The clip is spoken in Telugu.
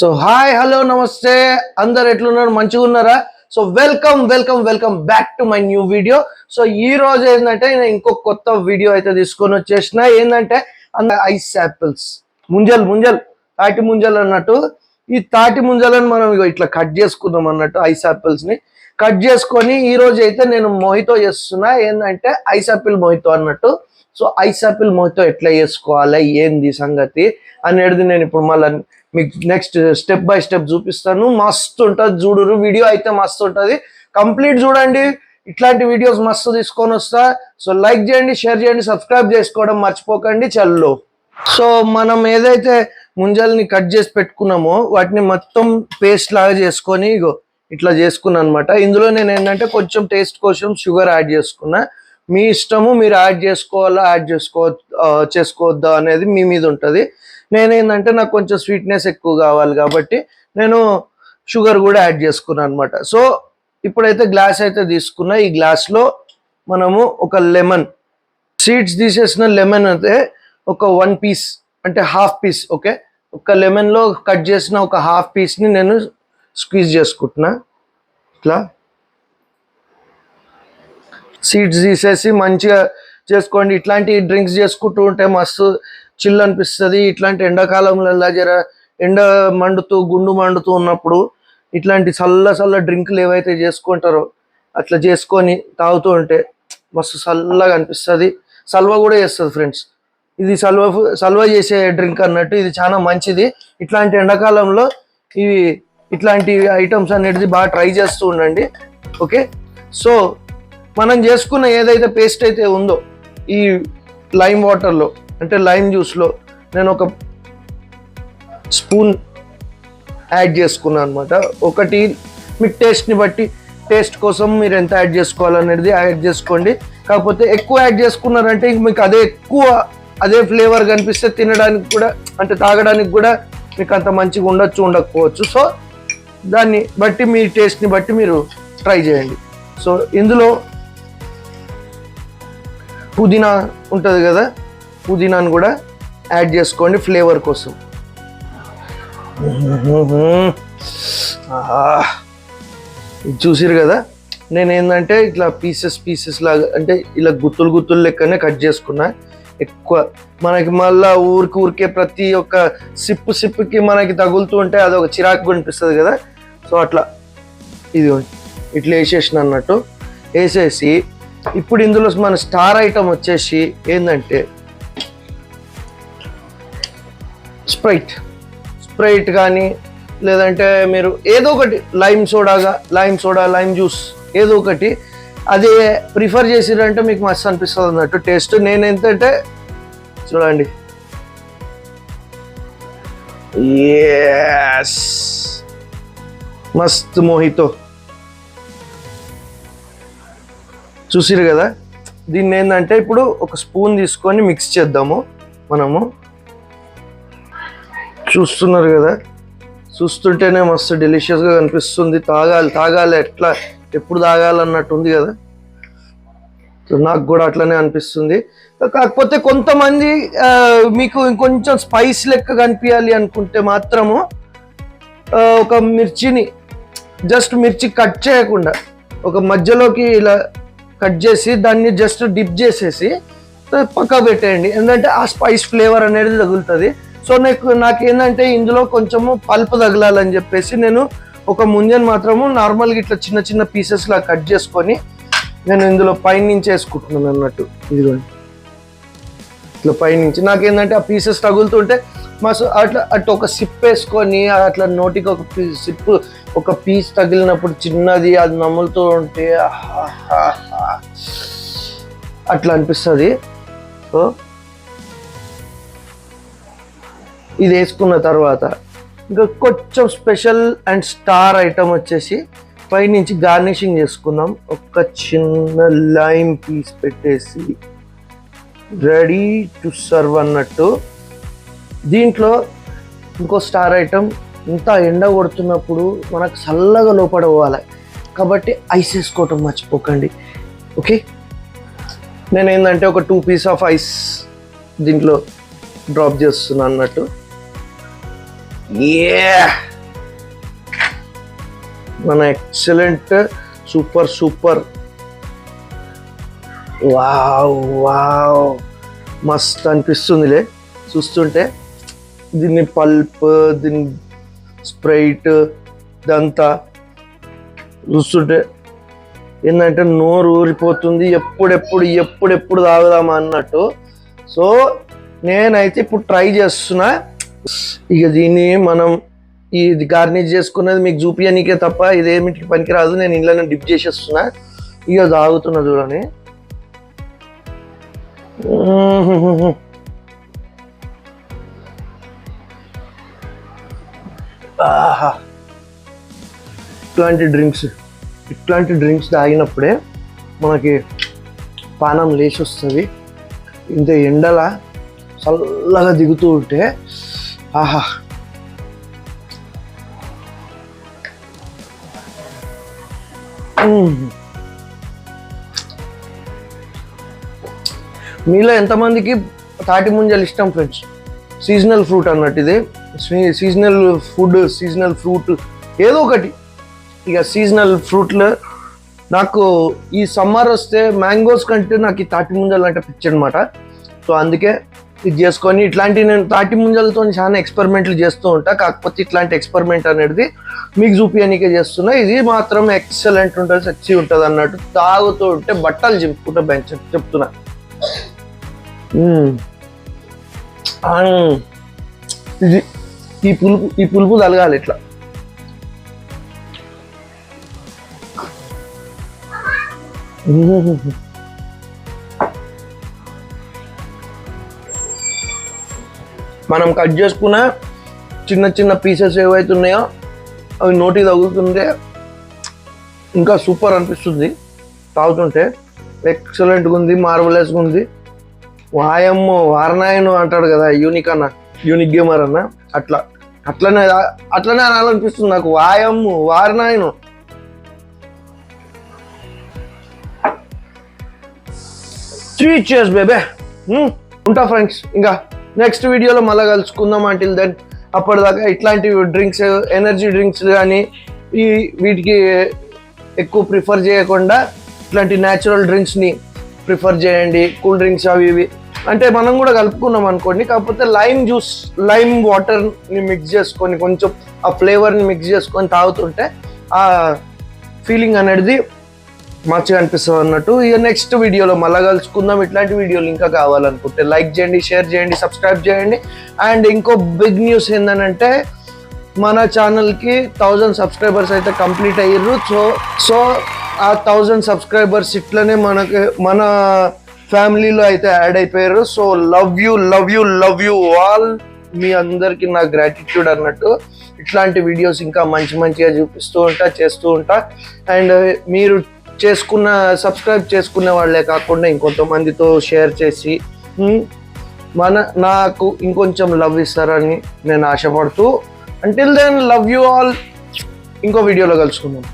సో హాయ్ హలో నమస్తే. అందరు ఎట్లున్నారు? మంచిగా ఉన్నారా so welcome welcome welcome back to my new video so ఈ రోజు ఏంటంటే నేను ఇంకొక కొత్త వీడియో అయితే తీసుకొని వచ్చేసిన. ఏంటంటే ఐస్ యాపిల్స్ ముంజల్ ముంజల్. తాటి ముంజల్ అన్నట్టు. ఈ తాటి ముంజలను మనం ఇట్లా కట్ చేసుకుందాం అన్నట్టు ఐస్ యాపిల్స్ని కట్ చేసుకొని ఈ రోజు అయితే నేను మోహితో చేస్తున్నా. ఏంటంటే ఐస్ యాపిల్ మోహితో అన్నట్టు. సో ఐస్ యాపిల్ మోహితో ఎట్లా చేసుకోవాలి? ఏంది సంగతి అనేది నేను ఇప్పుడు మళ్ళీ మీకు నెక్స్ట్ స్టెప్ బై స్టెప్ చూపిస్తాను. మస్తు ఉంటుంది చూడరు వీడియో అయితే మస్తు ఉంటుంది. కంప్లీట్ చూడండి. ఇట్లాంటి వీడియోస్ మస్తు తీసుకొని వస్తా. సో లైక్ చేయండి షేర్ చేయండి సబ్స్క్రైబ్ చేసుకోవడం మర్చిపోకండి. చల్లు. సో మనం ఏదైతే ముంజల్ని కట్ చేసి పెట్టుకున్నామో వాటిని మొత్తం పేస్ట్ లాగా చేసుకొని ఇగో ఇట్లా చేసుకున్నా అనమాట ఇందులో నేను ఏంటంటే కొంచెం టేస్ట్ కోసం షుగర్ యాడ్ చేసుకున్నా. మీ ఇష్టము మీరు యాడ్ చేసుకోవాలా యాడ్ చేసుకో చేసుకోవద్దా అనేది మీ మీద ఉంటుంది. నేనేంటంటే నాకు కొంచెం స్వీట్నెస్ ఎక్కువ కావాలి కాబట్టి నేను షుగర్ కూడా యాడ్ చేసుకున్నాను అనమాట సో ఇప్పుడైతే గ్లాస్ అయితే తీసుకున్నా. ఈ గ్లాస్లో మనము ఒక లెమన్ సీడ్స్ తీసేసిన లెమన్ అయితే ఒక వన్ పీస్ అంటే హాఫ్ పీస్ ఓకే? ఒక లెమన్లో కట్ చేసిన ఒక హాఫ్ పీస్ని నేను స్క్వీజ్ చేసుకుంటున్నా. ఇట్లా. సీడ్స్ తీసేసి మంచిగా చేసుకోండి. ఇట్లాంటి డ్రింక్స్ చేసుకుంటూ ఉంటే మస్తు చిల్ అనిపిస్తుంది. ఇట్లాంటి ఎండాకాలంలో జర ఎండ మండుతూ గుండు మండుతూ ఉన్నప్పుడు ఇట్లాంటి చల్ల చల్ల డ్రింకులు ఏవైతే చేసుకుంటారో అట్లా చేసుకొని తాగుతూ ఉంటే మస్తు చల్లగా అనిపిస్తుంది. సల్వ కూడా చేస్తుంది ఫ్రెండ్స్. ఇది సల్వ సల్వ చేసే డ్రింక్ అన్నట్టు ఇది చాలా మంచిది. ఇట్లాంటి ఎండాకాలంలో ఇవి ఇట్లాంటి ఐటమ్స్ అనేది బాగా ట్రై చేస్తూ ఉండండి. ఓకే? సో మనం చేసుకున్న ఏదైతే పేస్ట్ అయితే ఉందో ఈ లైమ్ వాటర్లో అంటే లైమ్ జ్యూస్లో నేను ఒక స్పూన్ యాడ్ చేసుకున్నాను అనమాట ఒకటి మీ టేస్ట్ని బట్టి టేస్ట్ కోసం మీరు ఎంత యాడ్ చేసుకోవాలనేది యాడ్ చేసుకోండి. కాకపోతే ఎక్కువ యాడ్ చేసుకున్నారంటే ఇంక మీకు అదే ఎక్కువ అదే ఫ్లేవర్ కనిపిస్తే తినడానికి కూడా అంటే తాగడానికి కూడా మీకు అంత మంచిగా ఉండొచ్చు ఉండకపోవచ్చు. సో దాన్ని బట్టి మీ టేస్ట్ని బట్టి మీరు ట్రై చేయండి. సో ఇందులో పుదీనా ఉంటుంది కదా పుదీనాను కూడా యాడ్ చేసుకోండి ఫ్లేవర్ కోసం. ఇది చూసిరు కదా నేను ఏంటంటే ఇట్లా పీసెస్ పీసెస్ లాగా అంటే ఇలా గుత్తులు గుత్తులు లెక్కనే కట్ చేసుకున్నా. ఎక్కువ మనకి మళ్ళా ఊరికి ఊరికే ప్రతి ఒక్క సిప్పు సిప్పుకి మనకి తగులుతూ ఉంటే అది ఒక చిరాకు అనిపిస్తుంది కదా. సో అట్లా. ఇది ఇట్లా వేసేసిన అన్నట్టు. వేసేసి ఇప్పుడు ఇందులో మన స్టార్ ఐటమ్ వచ్చేసి ఏంటంటే స్ప్రైట్. స్ప్రైట్ కానీ లేదంటే మీరు ఏదో ఒకటి లైమ్ సోడాగా లైమ్ సోడా లైమ్ జ్యూస్ ఏదో ఒకటి. అది ప్రిఫర్ చేసిరంటే మీకు మస్తు అనిపిస్తుంది అన్నట్టు టేస్ట్. నేను ఏంటంటే చూడండి. మస్తు మస్త్ మోహితో. చూసిరు కదా? దీన్ని ఏంటంటే ఇప్పుడు ఒక స్పూన్ తీసుకొని మిక్స్ చేద్దాము మనము. చూస్తున్నారు కదా? చూస్తుంటేనే మస్తు డెలిషియస్గా కనిపిస్తుంది. తాగాలి తాగాలి ఎట్లా ఎప్పుడు తాగాలన్నట్టు ఉంది కదా నాకు కూడా అట్లనే అనిపిస్తుంది. కాకపోతే కొంతమంది మీకు ఇంకొంచెం స్పైస్ లెక్క కనిపించాలి అనుకుంటే మాత్రము ఒక మిర్చిని జస్ట్ మిర్చి కట్ చేయకుండా ఒక మధ్యలోకి ఇలా కట్ చేసి దాన్ని జస్ట్ డిప్ చేసేసి పక్క పెట్టేయండి. ఎందుకంటే ఆ స్పైస్ ఫ్లేవర్ అనేది తగులుతుంది. సో నాకు నాకేందంటే ఇందులో కొంచెము పల్పు తగలాలని చెప్పేసి నేను ఒక ముంజన్ మాత్రము నార్మల్గా ఇట్లా చిన్న చిన్న పీసెస్లా కట్ చేసుకొని నేను ఇందులో పైనుంచి వేసుకుంటున్నాను అన్నట్టు. ఇదిగోండి. ఇట్లా పైనుంచి. నాకేంటంటే ఆ పీసెస్ తగులుతుంటే మస్తు అట్లా అట్లా ఒక సిప్ వేసుకొని అట్లా నోటికి ఒక సిప్ ఒక పీస్ తగిలినప్పుడు చిన్నది అది నమ్ములుతూ ఉంటే అట్లా అనిపిస్తుంది. సో ఇది వేసుకున్న తర్వాత ఇంకా కొంచెం స్పెషల్ అండ్ స్టార్ ఐటమ్ వచ్చేసి పైనుంచి గార్నిషింగ్ చేసుకుందాం. ఒక చిన్న లైమ్ పీస్ పెట్టేసి రెడీ టు సర్వ్ అన్నట్టు. దీంట్లో ఇంకో స్టార్ ఐటమ్ ఇంత ఎండ కొడుతున్నప్పుడు మనకు చల్లగా లోపల పోవాలి. కాబట్టి ఐస్ వేసుకోవటం మర్చిపోకండి. ఓకే? నేను ఏంటంటే ఒక టూ పీస్ ఆఫ్ ఐస్ దీంట్లో డ్రాప్ చేస్తున్నాను అన్నట్టు. ఏ మన excellent super super wow wow మస్త్ అనిపిస్తుందిలే. చూస్తుంటే దీన్ని పల్ప్ దీని స్ప్రైట్ ఇదంతా చూస్తుంటే ఏంటంటే నోరు ఊరిపోతుంది. ఎప్పుడెప్పుడు ఎప్పుడెప్పుడు తాగుదామా అన్నట్టు. సో నేనైతే ఇప్పుడు ట్రై చేస్తున్నా. ఇక దీన్ని మనం ఇది గార్నిష్ చేసుకున్నది మీకు చూపించనీకే తప్ప ఇదేమిటికి పనికిరాదు. నేను ఇంట్లోనే డిప్ చేసేస్తున్నా. ఇక తాగుతున్నా చూడని ఆహా. ఇట్లాంటి డ్రింక్స్ ఇట్లాంటి డ్రింక్స్ తాగినప్పుడే మనకి పానం లేచి వస్తుంది. ఇంత ఎండల చల్లగా దిగుతూ ఉంటే ఆహా. మీలో ఎంతమందికి తాటి ముంజలు ఇష్టం ఫ్రెండ్స్? సీజనల్ ఫ్రూట్ అన్నట్టు ఇది. సీజనల్ ఫుడ్ సీజనల్ ఫ్రూట్ ఏదో ఒకటి. ఇక సీజనల్ ఫ్రూట్లో నాకు ఈ సమ్మర్ వస్తే మ్యాంగోస్ కంటే నాకు ఈ తాటి ముంజలు అంటే పిచ్చి అనమాట సో అందుకే ఇది చేసుకొని ఇట్లాంటి నేను తాటి ముంజలతో చాలా ఎక్స్పెరిమెంట్లు చేస్తూ ఉంటా. కాకపోతే ఇట్లాంటి ఎక్స్పెరిమెంట్ అనేది మీకు చూపించడానికే చేస్తున్నా. ఇది మాత్రం ఎక్సలెంట్ ఉంటుంది సచ్చి ఉంటుంది అన్నట్టు తాగుతూ ఉంటే బట్టలు చింపుకుంటా బెంచ్ చెప్తున్నా. ఇది ఈ పులుపు ఈ పులుపు తలగాలి ఇట్లా. మనం కట్ చేసుకున్న చిన్న చిన్న పీసెస్ ఏవైతే ఉన్నాయో అవి నోటికి తగులుతుంటే ఇంకా సూపర్ అనిపిస్తుంది. తాగుతుంటే ఎక్సలెంట్గా ఉంది మార్వలెస్గా ఉంది. వాయమ్మో వారణాయను అంటాడు కదా యూనిక్ అన్న యూనిక్ గేమర్ అన్న అట్లా. అట్లనే అట్లనే అనాలనిపిస్తుంది నాకు. వాయమ్ము వారినాయను త్రీ చేర్స్ బేబే ఉంటా ఫ్రెండ్స్. ఇంకా నెక్స్ట్ వీడియోలో మళ్ళీ కలుసుకుందాం అంటిల్ దెన్ అప్పటిదాకా ఇట్లాంటి డ్రింక్స్ ఎనర్జీ డ్రింక్స్ కానీ ఈ వీటికి ఎక్కువ ప్రిఫర్ చేయకుండా ఇట్లాంటి న్యాచురల్ డ్రింక్స్ని ప్రిఫర్ చేయండి. కూల్ డ్రింక్స్ అవి ఇవి. అంటే మనం కూడా కలుపుకున్నాం అనుకోండి కాకపోతే లైమ్ జ్యూస్ లైమ్ వాటర్ని మిక్స్ చేసుకొని కొంచెం ఆ ఫ్లేవర్ని మిక్స్ చేసుకొని తాగుతుంటే ఆ ఫీలింగ్ అనేది మంచిగా అనిపిస్తుంది అన్నట్టు. ఇక నెక్స్ట్ వీడియోలో మళ్ళీ కలుసుకుందాం. ఇట్లాంటి వీడియోలు ఇంకా కావాలనుకుంటే లైక్ చేయండి షేర్ చేయండి సబ్స్క్రైబ్ చేయండి. అండ్ ఇంకో బిగ్ న్యూస్ ఏంటంటే మన ఛానల్కి థౌజండ్ సబ్స్క్రైబర్స్ అయితే కంప్లీట్ అయ్యారు సో సో ఆ థౌజండ్ సబ్స్క్రైబర్స్ ఇట్లనే మనకి మన ఫ్యామిలీలో అయితే యాడ్ అయిపోయారు. So love you love you love you all. మీ అందరికి నా గ్రాటిట్యూడ్ అన్నట్టు. ఇట్లాంటి వీడియోస్ ఇంకా మంచి మంచిగా చూపిస్తూ ఉంటా చేస్తూ ఉంటా. అండ్ uh, మీరు చేసుకున్న సబ్స్క్రైబ్ చేసుకునే వాళ్ళే కాకుండా ఇంకొంతమందితో షేర్ చేసి మన నాకు ఇంకొంచెం లవ్ ఇస్తారని నేను ఆశపడుతూ until then love you all ఇంకో వీడియోలో కలుసుకుందాం.